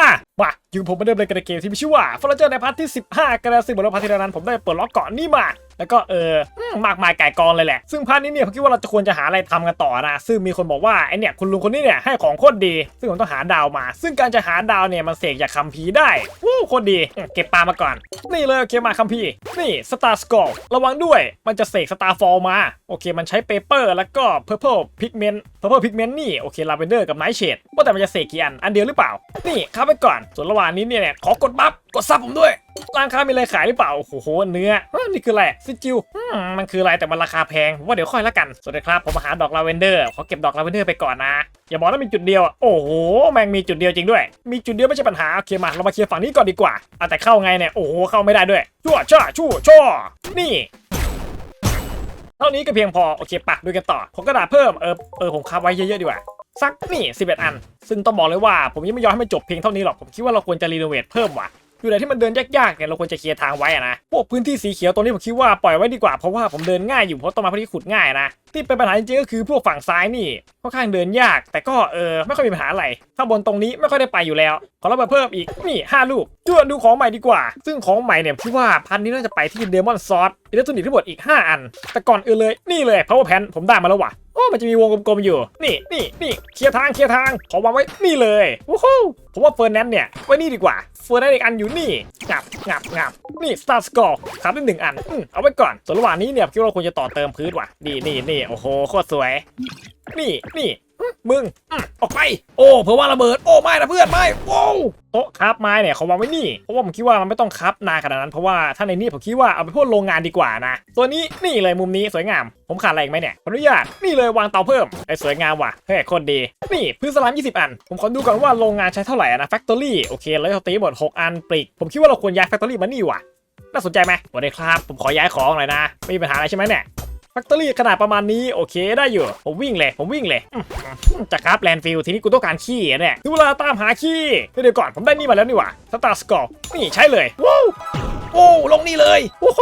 อะมาอยู่ผมมาเริ่มเลยกันในเกมที่มีชื่อว่าฟอร์เจอร์ในพาร์ทที่ 15 กันแล้วซึ่งบนรถพาร์ทที่แล้วนั้นผมได้เปิดล็อกเกาะนี่มา แล้วก็เออมากมายไก่กองเลยแหละ ซึ่งพาร์ทนี้เนี่ยผมคิดว่าเราจะควรจะหาอะไรทำกันต่อนะ ซึ่งมีคนบอกว่าไอเนี่ยคุณลุงคนนี้เนี่ยให้ของโคตรดี ซึ่งผมต้องหาดาวมา ซึ่งการจะหาดาวเนี่ยมันเสกจากคัมภีร์ได้วู้โคตรดี เก็บปลามาก่อน นี่เลยโอเคมาคัมภีร์นี่สตาร์สกอลระวังด้วย มันจะเสกสตาร์ฟอลมา โอเค มันใช้เปเปอร์แล้วก็เพอร์เพลพิกเมนต์เพอร์เพลพิกเมนต์นี่โอเคลาเวนเดอร์กับไนท์เชดว่าแต่มันจะเสกกี่อันอันเดียวหรือเปล่า นี่เข้าไปก่อนส่วนระหว่างนี้เนี่ยเนี่ยขอกดบัฟกดซับผมด้วย ร้านค้ามีอะไรขายหรือเปล่า โอ้โห เนื้อนี่คืออะไรซิจิวมันคืออะไรแต่มันราคาแพง ว่าเดี๋ยวค่อยละกัน สวัสดีครับ ผมมาหาดอกลาเวนเดอร์ ขอเก็บดอกลาเวนเดอร์ไปก่อนนะ อย่าบอกว่ามีจุดเดียวอะโอ้โห แม่งมีจุดเดียวจริงด้วย มีจุดเดียวไม่ใช่ปัญหา โอเคมา เรามาเคลียร์ฝั่งนี้ก่อนดีกว่าเอาแต่เข้าไงเนี่ย โอ้โห เข้าไม่ได้ด้วย ชั่วช่าชั่วช่อนี่เท่านี้ก็เพียงพอ โอเคปะดูกันต่อ ผมกระดาษเพิ่ม เออ เออ ผมคับไว้เยอะๆดีกว่าสักนี่11 อัน ซึ่งต้องบอกเลยว่า ผมยังไม่ยอมให้มันจบเพียงเท่านี้หรอก ผมคิดว่าเราควรจะรีโนเวทเพิ่มว่ะ อยู่ไหนที่มันเดินยากๆเนี่ยเราควรจะเคลียร์ทางไว้อะนะพวกพื้นที่สีเขียวตรงนี้ผมคิดว่าปล่อยไว้ดีกว่าเพราะว่าผมเดินง่ายอยู่เพราะต้นไม้พวกนี้ขุดง่ายนะที่เป็นปัญหาจริงๆก็คือพวกฝั่งซ้ายนี่ค่อนข้างเดินยาก แต่ก็เออไม่ค่อยมีปัญหาอะไรข้างบนตรงนี้ไม่ค่อยได้ไปอยู่แล้ว ขอเรามาเพิ่มอีกนี่ห้าลูกจวดดูของใหม่ดีกว่า ซึ่งของใหม่เนี่ยคิดว่าพันนี้น่าจะไปที่เดมอนซอสอิเล็กทรอนิกส์ทั้งหมดอีก 5 อัน แต่ก่อนอื่นเลยนี่เลย power pan ผมได้มาแล้วว่ะ อ้มันจะมีวงกลมๆอยู่ นี่นี่นี่เคลียร์ทางเคลียร์ทางขอวางไว้นี่เลยโอ้โหผมว่าเฟิร์นแนนเนี่ยไว้นี่ดีกว่าเฟิร์นแนนอีกอันอยู่นี่งับงับงับนี่ star score ครับได้หนึ่งอันอืมเอาไว้ก่อนส่วนระหว่างนี้เนี่ยคิดว่าเราควรจะต่อเติมพื้นว่ะนี่นี่นี่โอ้โหโคตรสวย นี่นี่ มึงออกไป โอ้เผื่อว่าระเบิด โอ้ไม่นะเพื่อนไม่โว้โต๊ะครับไม้เนี่ยเขาวางไว้นี่เพราะว่าผมคิดว่ามันไม่ต้องครับนานขนาดนั้นเพราะว่าถ้าในนี้ผมคิดว่าเอาไปพ่นโรงงานดีกว่านะตัวนี้นี่เลยมุมนี้สวยงาม ผมขาดอะไรอีกไหมเนี่ยขออนุญาตนี่เลยวางเตาเพิ่มไอ้สวยงามว่ะเฮ้ยคนดีนี่พื้นสลาม20 อัน ผมขอดูก่อนว่าโรงงานใช้เท่าไหร่นะแฟคทอรี่โอเคแล้วตีหมด6 อันปลีกผมคิดว่าเราควรย้ายแฟคทอรี่มานี่ว่ะน่าสนใจไหมสวัสดีครับ ผมขอย้ายของหน่อยนะ ไม่มีปัญหาอะไรใช่ไหมเนี่ย แฟคทอรี่ขนาดประมาณนี้โอเคได้อยู่ ผมวิ่งเลย ผมวิ่งเลยจะครับแลนฟิลทีนี้กูต้องการขี้เนี่ยถึงเวลาตามหาขี้เดี๋ยวก่อนผมได้นี่มาแล้วนี่หว่าสตาร์สกอร์นี่ใช้เลยว้าวโอ้ลงนี่เลยโอ้โห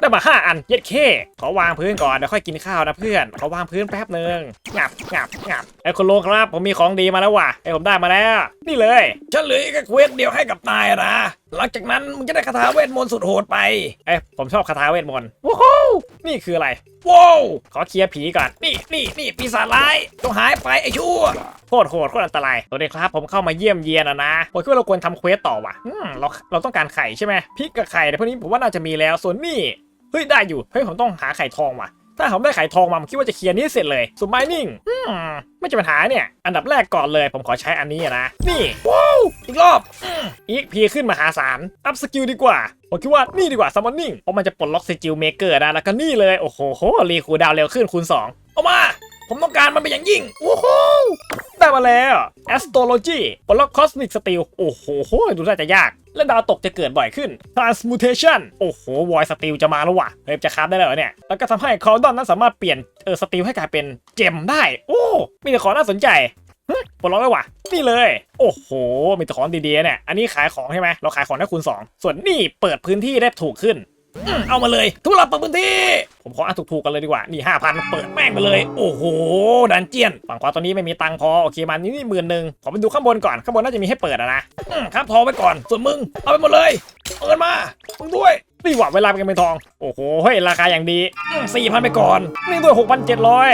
ได้มาห้าอันเย็ดเคขอวางพื้นก่อนเดี๋ยวค่อยกินข้าวนะเพื่อนขอวางพื้นแป๊บหนึ่งงับงับงับไอ้คุณลุงครับผมมีของดีมาแล้วว่ะไอ้ผมได้มาแล้ว นี่เลยฉันเหลืออีกแค่เควสเดียวให้กับนายนะ หลังจากนั้นมึงจะได้คาถาเวทมนต์สุดโหดไป เอ้ยผมชอบคาถาเวทมนต์ว้าวนี่คืออะไรว้าวขอเคลียร์ผีก่อน นี่นี่นี่ปีศาจร้ายต้องหายไปไอ้ชั่วโคตรโหดโคตรอันตรายสวัสดีครับผมเข้ามาเยี่ยมเยียนอะนะผมคิดว่าเราควรทำเควสต่อว่ะอืมเราเราต้องการไข่ใช่ไหมพริกกับไข่แต่พวกนี้ผมว่าน่าจะมีแล้วส่วนนี่เฮ้ยได้อยู่เฮ้ยผมต้องหาไข่ทองว่ะ ถ้าผมได้ไข่ทองมาผมคิดว่าจะเคลียร์นี้เสร็จเลยส่วนไมนิ่งอืมไม่ใช่ปัญหาเนี่ย อันดับแรกก่อนเลย ผมขอใช้อันนี้นะ นี่ ว้าว อีกรอบอีกพีขึ้นมหาศาล อัพสกิลดีกว่า ผมคิดว่านี่ดีกว่าซัมมอนนิ่ง เพราะมันจะปลดล็อกสกิลเมเกอร์นะแล้วก็นี่เลย โอ้โห รีคูดาวเร็วขึ้นคูณสองเอามา ผมต้องการมันเป็นอย่างยิ่ง โอ้โห ได้มาแล้ว astrology ปลดล็อก cosmic steel โอ้โห ดูน่าจะยาก และดาวตกจะเกิดบ่อยขึ้น transmutation โอ้โหวอยสติลจะมาแล้วว่ะเฮ้ยจะคราฟได้แล้วเนี่ย แล้วก็ทำให้คอร์ดอนนั้นสามารถเปลี่ยนเออสตีลให้กลายเป็นเจมได้ โอ้มีแต่ของน่าสนใจหึปลดล็อกแล้ว่ะนี่เลย โอ้โห มีแต่ของดีๆเนี่ย อันนี้ขายของใช่ไหมเราขายของได้คูณ2ส่วนนี่เปิดพื้นที่ได้ถูกขึ้น เอามาเลย ทุลับเปิดพื้นที่ ผมขออ่านถูกๆกันเลยดีกว่า นี่ห้าพันเปิดแม่งไปเลย โอ้โห ดันเจียน ฝั่งขวาตอนนี้ไม่มีตังค์พอ โอเคมานี่นี่หมื่นหนึ่งขอไปดูข้างบนก่อน ข้างบนน่าจะมีให้เปิดอะนะครับทองไปก่อน ส่วนมึง เอาไปหมดเลยเอาเงินมา มึงด้วยนี่หว่าเวลาเป็นเงินทอง โอ้โห เฮ้ย ราคาอย่างดีสี่พันไปก่อน นี่ตัวหกพันเจ็ดร้อย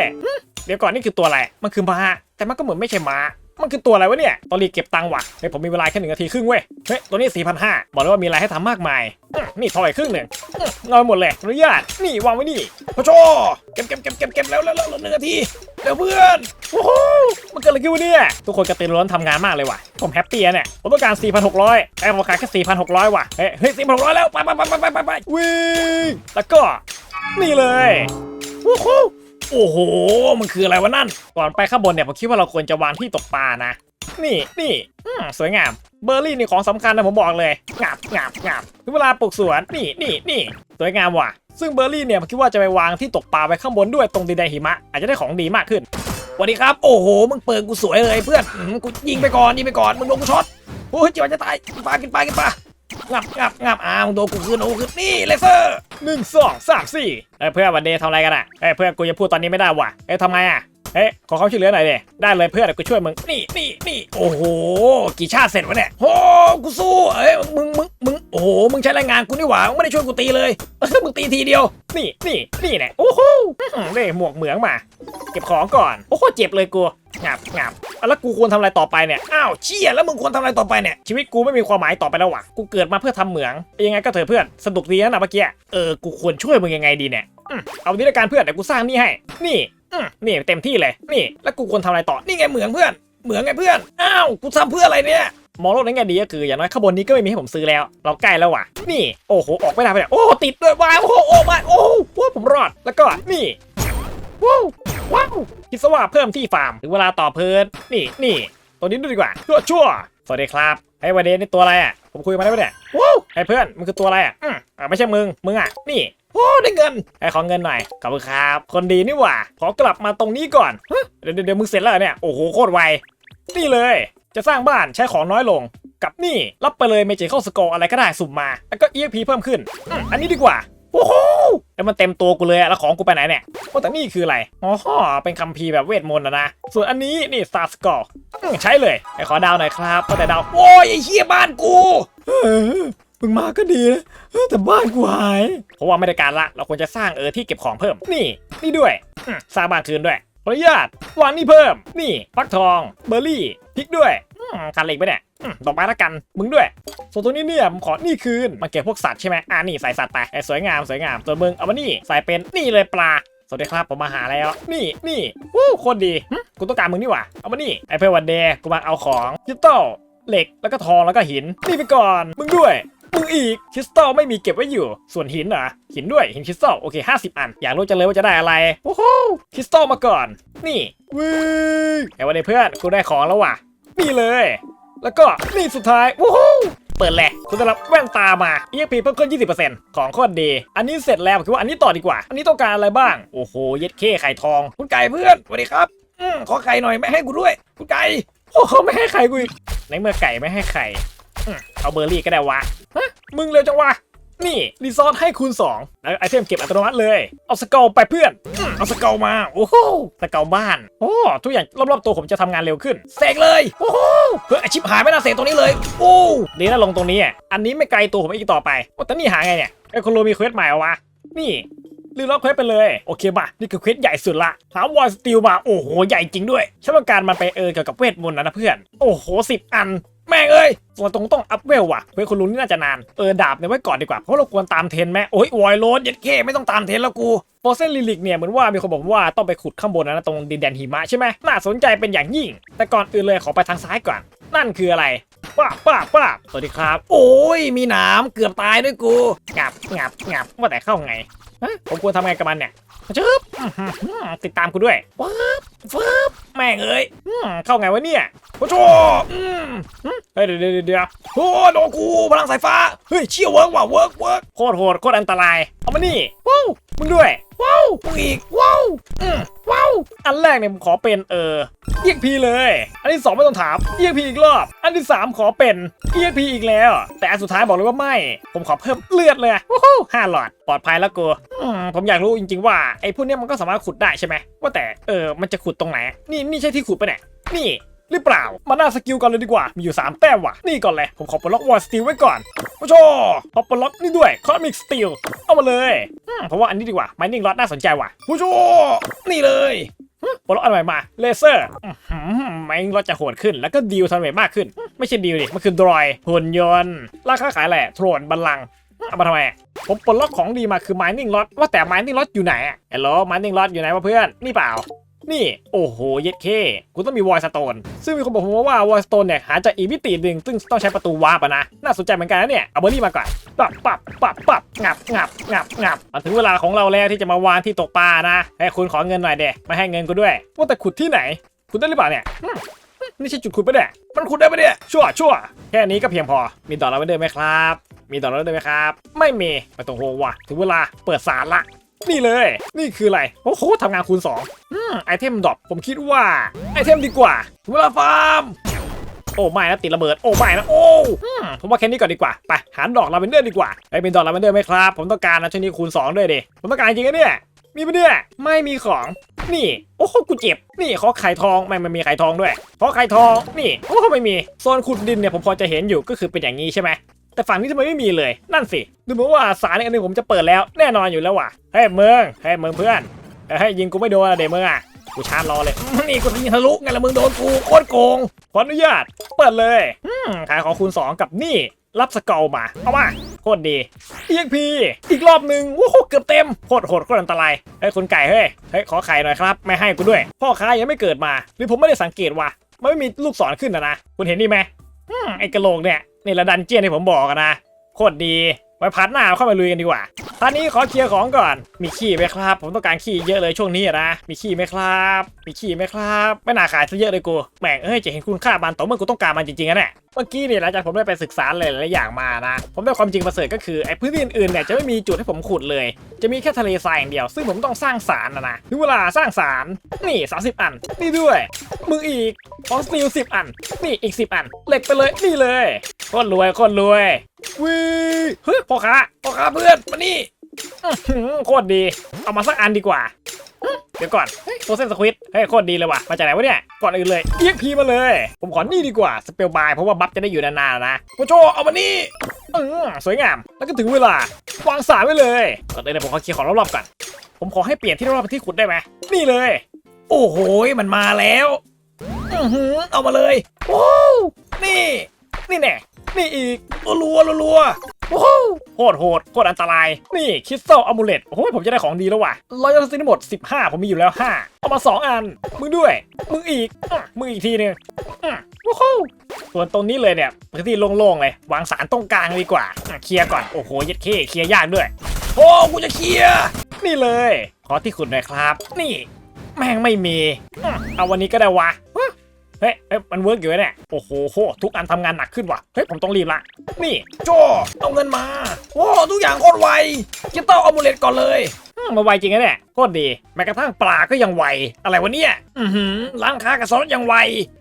เดี๋ยวก่อนนี่คือตัวอะไร มันคือม้า แต่มันก็เหมือนไม่ใช่ม้า มันคือตัวอะไรวะเนี่ยตองรีเก็บตังค์ว่ะเฮ้ยผมมีเวลาแค่หนึ่งนาทีครึ่งเว้ยเฮ้ยตัวนี้สี่พันห้าบอกเลยว่ามีอะไรให้ทำมากมายนี่เท่าไหร่ครึ่งหนึ่งอืมเอาไปหมดเลยอนุญาตนี่วางไว้นี่พระโชเก็บเก็บเก็บเก็บเก็บแล้วแล้วแล้วหนึ่งนาทีเดี๋ยวเพื่อนโอ้โหมันเกิดอะไรขึ้นวะเนี่ยทุกคนกระตือรือร้นทำงานมากเลยว่ะผมแฮปปี้อะเนี่ยผมต้องการ 4,600ไอ้ผมขายแค่4,600 ว่ะเฮ้ยเฮ้ย4,600 แล้วไปไปไปไปไปไปไปวิ่งแล้วก็นี่เลยโอ้ โอ้โห มันคืออะไรวะนั่น ก่อนไปข้างบนเนี่ยผมคิดว่าเราควรจะวางที่ตกปลานะ นี่นี่สวยงาม เบอร์รี่นี่ของสำคัญนะผมบอกเลยงาบงาบงาบถึงเวลาปลูกสวนนี่นี่นี่สวยงามว่ะ ซึ่งเบอร์รี่เนี่ยผมคิดว่าจะไปวางที่ตกปลาไว้ข้างบนด้วยตรงดินแดนหิมะ อาจจะได้ของดีมากขึ้นสวัสดีครับ โอ้โห มึงเปิดกูสวยเลยเพื่อนกูยิงไปก่อนยิงไปก่อน มึงโดนกูช็อตโอ้ยจิ๋วจะตายกินปลากินปลากินปลา งับงับงับอ่ามึงโดนกูคืนโอ้คืนนี่เลเซอร์หนึ่งสองสามสี่เอ้ยเพื่อนวันเดย์ทำอะไรกันอะเอ้ยเพื่อนกูจะพูดตอนนี้ไม่ได้ว่ะเอ้ยทำไงอะเฮ้ยขอความช่วยเหลือหน่อยดิได้เลยเพื่อนเดี๋ยวกูช่วยมึงนี่นี่นี่โอ้โหกี่ชาติเสร็จวะเนี่ยโอ้กูสู้เอ้ยมึงมึงมึงโอ้โหมึงใช้แรงงานกูนี่หว่ามึงไม่ได้ช่วยกูตีเลยเออมึงตีทีเดียว นี่นี่นี่แหละโอ้โหอื้อหือได้หมวกเหมืองมา เก็บของก่อนโอ้โหเจ็บเลยกู งับงับแล้วกูควรทำอะไรต่อไปเนี่ย อ้าวเชี่ยแล้วมึงควรทำอะไรต่อไปเนี่ย ชีวิตกูไม่มีความหมายต่อไปแล้ววะกูเกิดมาเพื่อทำเหมือง ยังไงก็เถอะเพื่อน สนุกดีนะนะเมื่อกี้ เออ กูควรช่วยมึงยังไงดีเนี่ยเอานี้ละกันเพื่อนเดี๋ยวกูสร้างนี่ให้ นี่นี่เต็มที่เลย นี่ แล้วกูควรทำอะไรต่อ นี่ไงเหมืองเพื่อน เหมืองไงเพื่อน อ้าว กูทำเพื่ออะไรเนี่ยมองโลกในแง่ดีก็คืออย่างน้อยข้างบนนี้ก็ไม่มีให้ผมซื้อแล้ว เราใกล้แล้วว่ะ นี่ โอ้โห ออกไม่ได้ไปเลยโอ้ ติดด้วยวาวโอ้โหโอ้มาโอ้ว้าผมรอด แล้วก็นี่ ว้าวว้าวคิดซะว่าเพิ่มที่ฟาร์มถึงเวลาต่อเพลินนี่นี่ตัวนี้ดูดีกว่าชั่วชั่วสวัสดีครับไอ้วันเดนนี่ตัวอะไรอะผมคุยมาได้ปะเนี่ยว้าวไอ้เพื่อนมันคือตัวอะไรอะอืมอะไม่ใช่มึงมึงอะนี่โอ้ได้เงินไอ้ขอเงินหน่อยขอบคุณครับ คนดีนี่หว่าขอกลับมาตรงนี้ก่อนฮะเดี๋ยวเดี๋ยวเดี๋ยวมึงเสร็จแล้วเหรอเนี่ยโอ้โหโคตรไวนี่เลย จะสร้างบ้านใช้ของน้อยลงกับนี่รับไปเลยเมจิเข้าสกอร์อะไรก็ได้สุ่มมา แล้วก็ EXP เพิ่มขึ้นอืมอันนี้ดีกว่า โอ้โหแล้วมันเต็มตัวกูเลยอะแล้วของกูไปไหนเนี่ยว่าแต่นี่คืออะไรอ๋อเป็นคัมภีร์แบบเวทมนต์นะนะส่วนอันนี้นี่ Star Skull อืมใช้เลยไอ้ขอดาวหน่อยครับก็แต่ดาว โอ้ยไอ้เหี้ยบ้านกูมึงมาก็ดีนะแต่บ้านกูหายเพราะว่าไม่ได้การละเราควรจะสร้างเออที่เก็บของเพิ่ม นี่นี่ด้วยสร้างบ้านคืนด้วยขออนุญาตวางนี่เพิ่ม นี่ฟักทองเบอร์รี่พริกด้วย อืมคันเหล็กไปเนี่ยอืมดอกไม้ละกัน มึงด้วย ส่วนตัวนี้เนี่ยผมขอนี่คืนมาเก็บพวกสัตว์ใช่ไหมอ่านี่ใส่สัตว์ไปไอ้สวยงามสวยงามส่วนมึงเอามานี่ใส่เป็นนี่เลยปลาสวัสดีครับผมมาหาแล้ว นี่นี่วู้โคตรดีกูต้องการมึงนี่หว่าเอามานี่ไอ้เพื่อนวันเดย์กูมาเอาของคริสตัลเหล็กแล้วก็ทองแล้วก็หินนี่ไปก่อนมึงด้วยมึงอีกคริสตัลไม่มีเก็บไว้อยู่ ส่วนหินเหรอหินด้วยหินคริสตัลโอเค 50 อัน อยากรู้จังเลยว่าจะได้อะไรโอ้โหคริสตัลมาก่อน นี่วิงไอ้วันเดย์เพื่อนกูได้ของแล้วว่ะ นี่เลย แล้วก็นี่สุดท้ายโอ้โหเปิดแหละคุณได้รับแว่นตามา EXP เพิ่มขึ้น 20%ของโคตรดี อันนี้เสร็จแล้วคิดว่าอันนี้ต่อดีกว่า อันนี้ต้องการอะไรบ้าง โอ้โห เย็ดเข้ไข่ทอง คุณไก่เพื่อนสวัสดีครับอืมขอไข่หน่อยไม่ให้กูด้วย คุณไก่ โอ้เขาไม่ให้ไข่กูอีกในเมื่อไก่ไม่ให้ไข่เอาเบอร์รี่ก็ได้วะฮะมึงเร็วจังวะ นี่รีซอสให้คูณ2แล้วไอเทมเก็บอัตโนมัติเลย เอาสเกลไปเพื่อน เอาสเกลมา โอ้โหสเกลบ้าน โอ้ทุกอย่างรอบๆตัวผมจะทำงานเร็วขึ้น เสกเลย โอ้โหเพื่อไอชิปหายไม่น่าเสกตรงนี้เลย โอ้ดีนะลงตรงนี้อะอันนี้ไม่ไกลตัวผมอีกต่อไปว่าแต่นี่หาไงเนี่ยไอ้คนโรมีเควสใหม่เหรอวะนี่ลืมล็อกเควสไปเลย โอเคป่ะนี่คือเควสใหญ่สุดละถามวอลสติลมาโอ้โห ใหญ่จริงด้วยฉันต้องการมันไปเออเกี่ยวกับเวทมนต์นะนะเพื่อน โอ้โหสิบอัน ม่งเอ้ยส่วนตรงต้องอัพเวลว่ะเควสคนรู้นี่น่าจะนานเออดาบเนี่ยไว้ก่อนดีกว่าเพราะเราควรตามเทนไหมโอ้ยวอยโรดเย็ดเคไม่ต้องตามเทนแล้วกูโฟเซนลิลิกเนี่ยเหมือนว่ามีคนบอกว่าต้องไปขุดข้างบนนะตรงดินแดนหิมะใช่ไหมน่าสนใจเป็นอย่างยิ่ง แต่ก่อนอื่นเลยขอไปทางซ้ายก่อน นั่นคืออะไรป้าป้าป้าสวัสดีครับ โอ้ยมีหนามเกือบตายด้วยกูงับงับงับว่าแต่เข้าไงฮะผมควรทำไงกับมันเนี่ยชึบติดตามกูด้วยว้าบฟ้บแม่งเอ้ยเข้าไงวะเนี่ยโอ้โหอืม เฮ้ยเดี๋ยวเดี๋ยวเดี๋ยวโอ้โดนกูพลังสายฟ้า เฮ้ยเชี่ยวเวิร์กว่ะเวิร์กเวิร์กโคตรโหดโคตรอันตราย เอามานี่ว้าวมึงด้วยว้าวมึงอีกว้าวอืมว้าวอันแรกเนี่ยผมขอเป็นเออ EXP เลย อันที่สองไม่ต้องถาม EXP อีกรอบ อันที่สามขอเป็น EXP อีกแล้ว แต่อันสุดท้ายบอกเลยว่าไม่ ผมขอเพิ่มเลือดเลยว้าวห้าหลอดปลอดภัยแล้วกูผมอยากรู้จริง ๆ ว่าไอ้พวกเนี้ยมันก็สามารถขุดได้ใช่ไหมว่าแต่เออมันจะขุดตรงไหนนี่นี่ใช่ที่ขุดปะเนี่ยนี่ หรือเปล่า มาหน้าสกิลก่อนเลยดีกว่า มีอยู่ 3 แต้มว่ะ นี่ก่อนเลยผมขอปลดล็อกวอลสติลไว้ก่อนโอ้โหพอปลดล็อกนี่ด้วยคอมิกสติลเอามาเลยอืมเพราะว่าอันนี้ดีกว่า Mining Rod น่าสนใจว่ะผู้โชนี่เลยปลดล็อกอันใหม่มาเลเซอร์ไม้รถจะโหดขึ้น แล้วก็ดีลทันเวทมากขึ้น ไม่ใช่ดีลดิ มันคือดรอยหุ่นยนต์ราคาขายแหละโทรนบัลลังก์เอามาทำไม ผมปลดล็อกของดีมาคือ mining rod ว่าแต่ mining rod อยู่ไหนอะเฮลโหล mining rod อยู่ไหนวะเพื่อน นี่เปล่า นี่ โอ้โห เย็ดเคกูต้องมีวอยสโตน ซึ่งมีคนบอกผมว่าวอยสโตนเนี่ย หาจากอีกมิติหนึ่งซึ่งต้องใช้ประตูวาร์ปะนะ น่าสนใจเหมือนกันนะเนี่ย เอาเบอร์รี่มาก่อนปับปับปับปับงับงับงับงับมาถึงเวลาของเราแล้วที่จะมาวางที่ตกปลานะ ให้คุณขอเงินหน่อยเดะไม่ให้เงินกูด้วย ว่าแต่ขุดที่ไหน ขุดได้หรือเปล่าเนี่ยนี่ใช่จุดขุดปะเนี่ย มันขุดได้ปะเนี่ย ชั่วชั่วแค่นี้ก็เพียงพอ มีดอกลาเวนเดอร์ไหมครับ มีดอกลาเวนเดอร์ไหมครับ ไม่มีไม่ต้องโหว่ะ ถึงเวลาเปิดสารละ นี่เลย นี่คืออะไร โอ้โหทำงานคูณ2อืมไอเทมดรอปผมคิดว่า ไอเทมดีกว่าถึงเวลาฟาร์ม โอ้ไม่นะติดระเบิด โอ้ไม่นะโอ้อมผมว่าแค่นี้ก่อนดีกว่า ไปหาดอกลาเวนเดอร์ดีกว่าไอเป็นดอกลาเวนเดอร์ไหมครับ ผมต้องการนะช่วงนี้คูณ2ด้วยดิ ผมต้องการจริงๆนะเนี่ย มีปะเนี่ย ไม่มีของ นี่ โอ้โหกูเจ็บ นี่ขอไข่ทอง ไม่ไม่มีไข่ทองด้วย ขอไข่ทอง นี่ โอ้โหไม่มี โซนขุดดินเนี่ยผมพอจะเห็นอยู่ ก็คือเป็นอย่างนี้ใช่ไหม แต่ฝั่งนี้ทำไมไม่มีเลย นั่นสิ ดูเหมือนว่าสารอีกอันนึงผมจะเปิดแล้ว แน่นอนอยู่แล้วว่ะ เฮ้ยเมือง เฮ้ยเมืองเพื่อนเฮ้ยยิงกูไม่โดนอะเด็กเมืองอะ กูชาร์จรอเลย นี่กูยิงทะลุไงละมึงโดนกูโคตรโกง ขออนุญาต เปิดเลยอืมขายของคูณ2 กับนี่ รับสเกลมา เอามาโคตรดี EXP อีกรอบหนึ่งโอ้โหเกือบเต็มโคตรโหดโคตรอันตราย เฮ้ยคุณไก่เฮ้ย เฮ้ยขอไข่หน่อยครับ ไม่ให้กูด้วย พ่อค้ายังไม่เกิดมา หรือผมไม่ได้สังเกตว่ามันไม่มีลูกศรขึ้นนะนะ คุณเห็นนี่ไหมอืมไอ้กระโหลกเนี่ย นี่ละดันเจียนที่ผมบอกนะ โคตรดี ไว้พัดหน้าเข้ามาลุยกันดีกว่าท่านี้ขอเคลียร์ของก่อน มีขี้ไหมครับ ผมต้องการขี้เยอะเลยช่วงนี้นะ มีขี้ไหมครับ มีขี้ไหมครับ ไม่น่าขายซะเยอะเลยกู แหม่งเอ้ยจะเห็นคุณค่าบานต่อเมื่อกูต้องการมันจริงๆอะเนี่ยเมื่อกี้เนี่ยหลังจากผมได้ไปศึกษาหลายๆอย่างมานะ ผมได้ความจริงมาเสริฐก็คือไอ้พื้นที่อื่นๆเนี่ยจะไม่มีจุดให้ผมขุดเลย จะมีแค่ทะเลทรายอย่างเดียว ซึ่งผมต้องสร้างสารนะนะถึงเวลาสร้างสารนี่ 30 อัน นี่ด้วยมึงอีกฟอสซิล10 อัน นี่อีก 10 อัน เหล็กไปเลยนี่เลยโคตรรวยโคตรรวย วิเฮ้ยพ่อค้าพ่อค้าเพื่อนมานี่อื้อหือโคตรดี เอามาสักอันดีกว่าหึเดี๋ยวก่อนเฮ้ยโซเซนสควิดเฮ้ยโคตรดีเลยว่ะ มาจากไหนวะเนี่ย ก่อนอื่นเลยเอียกพีมาเลย ผมขอนี่ดีกว่า สเปลบาย เพราะว่าบัฟจะได้อยู่นานๆนะโกโจเอามานี่อือสวยงาม แล้วก็ถึงเวลาวางสารไว้เลย ก่อนอื่นเลยผมขอเคลียร์ของรอบๆก่อน ผมขอให้เปลี่ยนที่รอบๆเป็นที่ขุดได้ไหมนี่เลย โอ้โห มันมาแล้วอือหือเอามาเลยโอ้วนี่ นี่แน่ นี่อีกรัวรัวโอ้โหโหดโหดโคตรอันตราย นี่คริสตัลอะมูเลตโอ้โหผมจะได้ของดีแล้วว่ะร้อยยอดซื้อทั้งหมด 15 ผมมีอยู่แล้ว 5 เอามา 2 อัน มึงด้วย มึงอีกอมึงอีกทีนึงโอ้โหส่วนตรงนี้เลยเนี่ยพื้นที่โล่งๆเลยวางสารตรงกลางดีกว่าเคลียร์ก่อน โอ้โหเย็ดเคเคลียร์ยากด้วยโอ้กูจะเคลียร์นี่เลย ขอที่ขุดหน่อยครับ นี่ แม่งไม่มีอเอาวันนี้ก็ได้วะ ฮะเฮ้ยเอ้ยมันเวิร์กอยู่ไหมเนี่ย โอ้โหโหทุกอันทำงานหนักขึ้นว่ะ เฮ้ย ผมต้องรีบละ นี่โจเอาเงินมา โอ้ทุกอย่างโคตรไวคิดต้องเอามูเลตก่อนเลยอืมมาไวจริงนะเนี่ยโคตรดี แม้กระทั่งปลาก็ยังไว อะไรวะเนี่ย อือหือร้านค้ากับซอสยังไว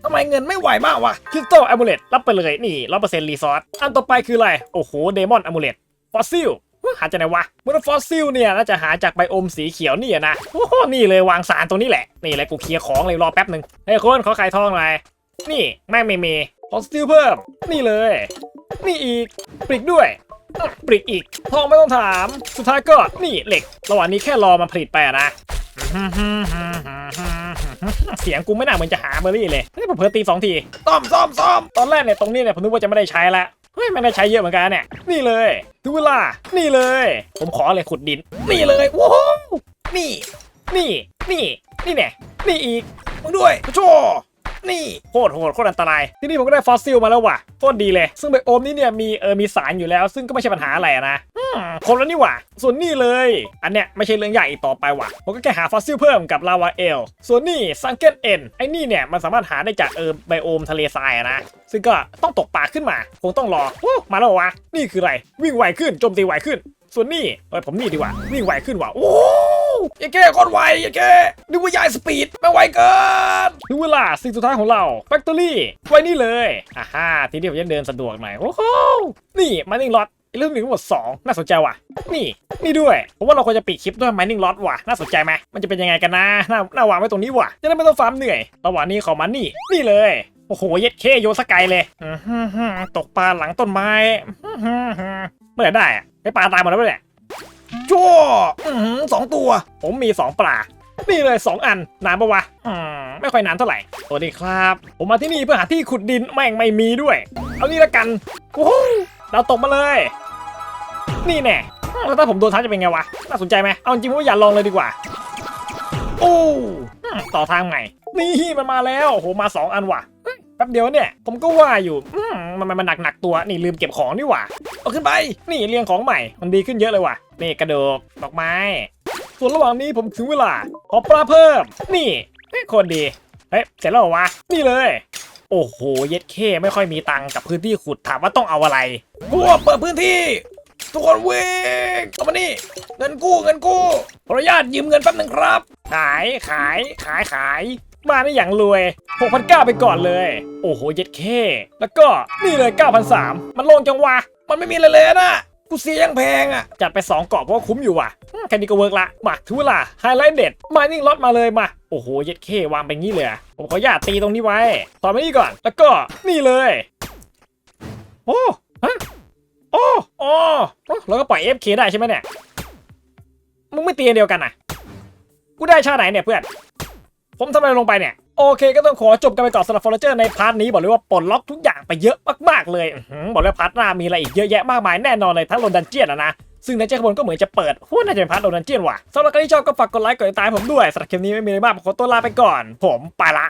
ทำไมเงินไม่ไหวมากวะคริสตัลอะมูเลตรับไปเลย นี่ร้อเปอร์เซ็นต์รีซอสอันต่อไปคืออะไร โอ้โห เดมอนอะมูเลตฟอสซิล หาจากไหนวะเมื่อฟอสซิลเนี่ยน่าจะหาจากไบอมสีเขียวนี่นะโอ้โหนี่เลยวางสารตรงนี้แหละ นี่เลยกูเคลียร์ของเลยรอแป๊บหนึ่งเฮ้ยคนขอไข่ทองหน่อยนี่แม่ไม่มีฟอสซิลเพิ่ม นี่เลย นี่อีกปริกด้วยปริกอีก ทองไม่ต้องถาม สุดท้ายก็นี่เหล็ก ระหว่างนี้แค่รอมันผลิตไปนะเสียงกูไม่น่าเหมือนจะหาเบอร์รี่เลยเฮ้ยผมเพิ่ตีสองทีซ่อมซ่อมซ่อมตอนแรกเนี่ยตรงนี้เนี่ยผมนึกว่าจะไม่ได้ใช้ละ เฮ้ยมันได้ใช้เยอะเหมือนกันเนี่ยนี่เลยถึงเวลานี่เลย ผมขอเลยขุดดิน นี่เลยว้าวนี่ นี่ นี่ นี่เน่นี่อีกมึงด้วยโจ นี่โคตรโหดโคตรอันตราย ที่นี่ผมก็ได้ฟอสซิลมาแล้วว่ะโคตรดีเลย ซึ่งไบโอมนี่เนี่ยมีเออมีสารอยู่แล้ว ซึ่งก็ไม่ใช่ปัญหาอะไรนะอืมครบแล้วนี่ว่าส่วนนี่เลย อันเนี้ยไม่ใช่เรื่องใหญ่อีกต่อไปว่ะผมก็แค่หาฟอสซิลเพิ่มกับลาวาเอลส่วนนี่ซังเกิลเอ็นไอ้นี่เนี่ยมันสามารถหาได้จากเออไบโอมทะเลทรายนะซึ่งก็ต้องตกปลาขึ้นมาคงต้องรออมาแล้ววะนี่คืออะไรวิ่งไวขึ้นโจมตีไวขึ้น ส่วนนี่เอ้ยผมนี่ดีกว่าวิ่งไวขึ้นว่ะโอ้ ย่าแก้โคตรไวย่าแก้นึกว่ายายสปีดไม่ไวเกินถึงเวลาสิ่งสุดท้ายของเรา Factory ไว้นี่เลยอ่าฮ่าทีนี้ผมจะเดินสะดวกหน่อยโอ้โหนี่ Mining Lot เรื่องหนึ่งทั้งหมด2น่าสนใจว่ะ นี่นี่ด้วยผมว่าเราควรจะปิดคลิปด้วย Mining Lot ว่ะ น่าสนใจไหมมันจะเป็นยังไงกันนะน่าน่าวางไว้ตรงนี้ว่ะ จะได้ไม่ต้องฟาร์มเหนื่อย ระหว่างนี้ขอมานี่ นี่เลย โอ้โห เย็ดเคโยนสกายเลยตกปลาหลังต้นไม้เมื่อไหร่ได้ไอปลาตายหมดแล้วเนี่ย โจอือหือสองตัว ผมมี 2 ปลา นี่เลย 2 อัน นานปะวะอืมไม่ค่อยนานเท่าไหร่สวัสดีครับ ผมมาที่นี่เพื่อหาที่ขุดดินแม่งไม่มีด้วย เอานี่ละกันโอ้โหเราตกมาเลย นี่แน่แล้วถ้าผมโดนทับจะเป็นไงวะ น่าสนใจไหมเอาจริงว่าอย่าลองเลยดีกว่า โอ้ต่อทางใหม่ นี่มันมาแล้วโอ้โหมา 2 อันว่ะ แป๊บเดียวเนี่ย ผมก็ว่าอยู่มันมันหนักหนักๆตัวนี่ลืมเก็บของนี่หว่าเอาขึ้นไป นี่เรียงของใหม่ มันดีขึ้นเยอะเลยว่ะนี่กระดกดอกไม้ ส่วนระหว่างนี้ผมถึงเวลาขอปลาเพิ่ม นี่เฮ้คนดีเฮ้ยเสร็จแล้ววะนี่เลย โอ้โหเย็ดเคไม่ค่อยมีตังกับพื้นที่ขุดถามว่าต้องเอาอะไรพวเปิดพื้นที่ ทุกคนวิ่งเอามานี่เงินกู้เงินกู้ขออนุญาตยืมเงินแป๊บหนึ่งครับ ขายขายขายขาย มาได้อย่างรวย 6,900 ไปก่อนเลย โอ้โหเย็ดเคแล้วก็นี่เลย 9,300 มันลงจังวะ มันไม่มีอะไรเลยนะกูเสียยังแพงอะ จัดไป2เกาะเพราะว่าคุ้มอยู่ว่ะแค่นี้ก็เวิร์กละ มาถือเวลาไฮไลท์เด็ด มานิ่งล็อตมาเลยมา โอ้โห เย็ดเควางไปงี้เลยผมขออนุญาตีตรงนี้ไว้ ต่อไปนี่ก่อน แล้วก็นี่เลย โอ้ฮะโอ้โอ้แล้วก็ปล่อย FK ได้ใช่ไหมเนี่ย มึงไม่ตีเดียวกันอะ กูได้ชาไหนเนี่ยเพื่อน ผมทำอะไรลงไปเนี่ยโอเคก็ต้องขอจบกันไปก่อนสำหรับฟอร์เจอร์ในพาร์ทนี้บอกเลยว่าปลดล็อกทุกอย่างไปเยอะมากๆเลยบอกเลยพาร์ทหน้ามีอะไรอีกเยอะแยะมากมายแน่นอนเลยทั้งโลนดันเจียนนะนะซึ่งในเจ้าขบวนก็เหมือนจะเปิดหุ้นน่าจะเป็นพาร์ทโลนดันเจียนว่ะสำหรับใครที่ชอบก็ฝากกดไลค์กดติดตามผมด้วยสำหรับคลิปนี้ไม่มีอะไรมากผมขอตัวลาไปก่อน ผมไปละ